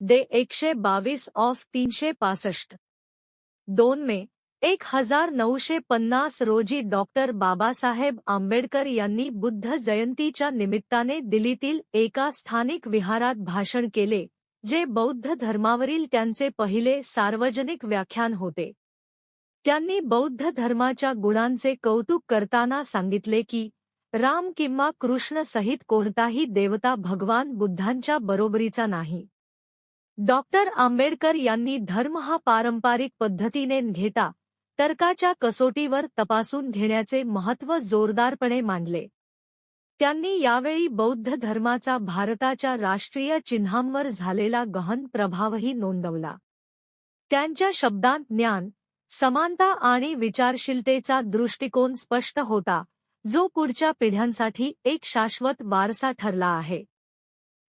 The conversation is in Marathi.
डे एकशे बावीस ऑफ़ तीनशे पासष्ट दोन मे, एक हज़ार नऊशे पन्नास रोजी डॉक्टर बाबासाहेब आंबेडकर यांनी बुद्ध जयंतीच्या निमित्ताने दिल्लीतील एका स्थानिक विहारात भाषण केले, जे बौद्ध धर्मावरील त्यांचे पहिले सार्वजनिक व्याख्यान होते. त्यांनी बौद्ध धर्माच्या गुणांचे कौतुक करताना सांगितले की, राम किंवा कृष्ण सहित कोणताही देवता भगवान बुद्धांच्या बरोबरीचा नाही. डॉक्टर आंबेडकर यांनी धर्म हा पारंपरिक पद्धतीने घेता तर्काच्या कसोटीवर तपासून घेण्याचे महत्त्व जोरदारपणे मांडले. त्यांनी यावेळी बौद्ध धर्माचा भारताच्या राष्ट्रीय चिन्हांवर झालेला गहन प्रभावही नोंदवला. त्यांच्या शब्दांत ज्ञान समानता आणि विचारशीलतेचा दृष्टिकोन स्पष्ट होता जो पुढच्या पिढ्यांसाठी एक शाश्वत वारसा ठरला आहे.